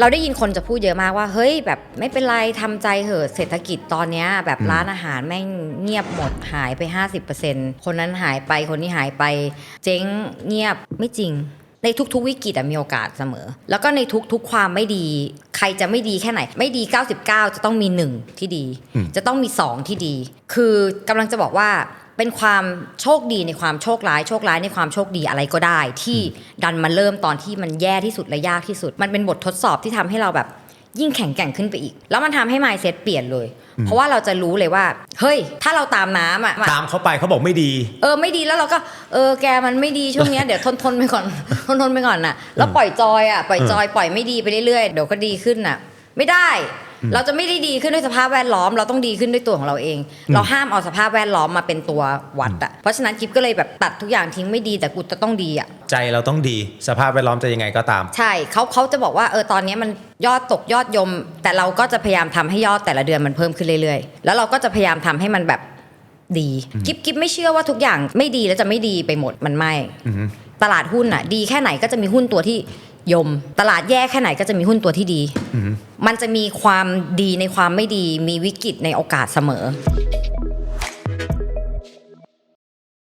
เราได้ยินคนจะพูดเยอะมากว่า เฮ้ยแบบไม่เป็นไรทำใจเหอะเศรษฐกิจตอนเนี้ยแบบร้านอาหารแม่งเงียบหมดหายไป 50%คนนั้นหายไปคนนี้หายไป เจ๊งเงียบไม่จริง ในทุกๆวิกฤตอะมีโอกาสเสมอ แล้วก็ในทุกๆความไม่ดี ใครจะไม่ดีแค่ไหน ไม่ดี 99 จะต้องมี 1 ที่ดีอืมจะต้องมี 2 ที่ดี คือกำลังจะบอกว่าเป็นความโชคดีในความโชคร้ายโชคร้ายในความโชคดีอะไรก็ได้ ที่ดันมาเริ่มตอนที่มันแย่ที่สุดและยากที่สุด มันเป็นบททดสอบที่ทำให้เราแบบ ยิ่งแข็งแกร่งขึ้นไปอีก แล้วมันทำให้ mindset เปลี่ยนเลย เพราะว่าเราจะรู้เลยว่า เฮ้ย ถ้าเราตามน้ำอะตามเขาไปเขาบอกไม่ดี เออไม่ดีแล้วเราก็เออแกมันไม่ดีช่วงเนี้ยเดี๋ยวทนทนไปก่อนทนทนไปก่อนน่ะ แล้วปล่อยจอยอะปล่อยจอยปล่อยไม่ดีไปเรื่อยๆเดี๋ยวก็ดีขึ้นน่ะ ไม่ได้ เราจะไม่ได้ดีขึ้นด้วยสภาพแวดล้อม เราต้องดีขึ้นด้วยตัวของเราเอง เราห้ามเอาสภาพแวดล้อมมาเป็นตัววัดอะเพราะฉะนั้นกิฟก็เลยแบบตัดทุกอย่างทิ้งไม่ดีแต่กูจะต้องดีอะใจเราต้องดีสภาพแวดล้อมจะยังไงก็ตาม ใช่เขาเขาจะบอกว่าเออตอนนี้มันยอดตกยอดยม แต่เราก็จะพยายามทำให้ยอดแต่ละเดือนมันเพิ่มขึ้นเรื่อยๆ แล้วเราก็จะพยายามทำให้มันแบบดีกิฟกิฟไม่เชื่อว่าทุกอย่างไม่ดีแล้วจะไม่ดีไปหมดมันไม่อือฮึตลาดหุ้นอะดีแค่ไหนก็จะมีหุ้นตัวที่ ยม ตลาดแย่แค่ไหนก็จะมีหุ้นตัวที่ดีอือฮึมันจะมีความดีในความไม่ดี มีวิกฤตในโอกาสเสมอ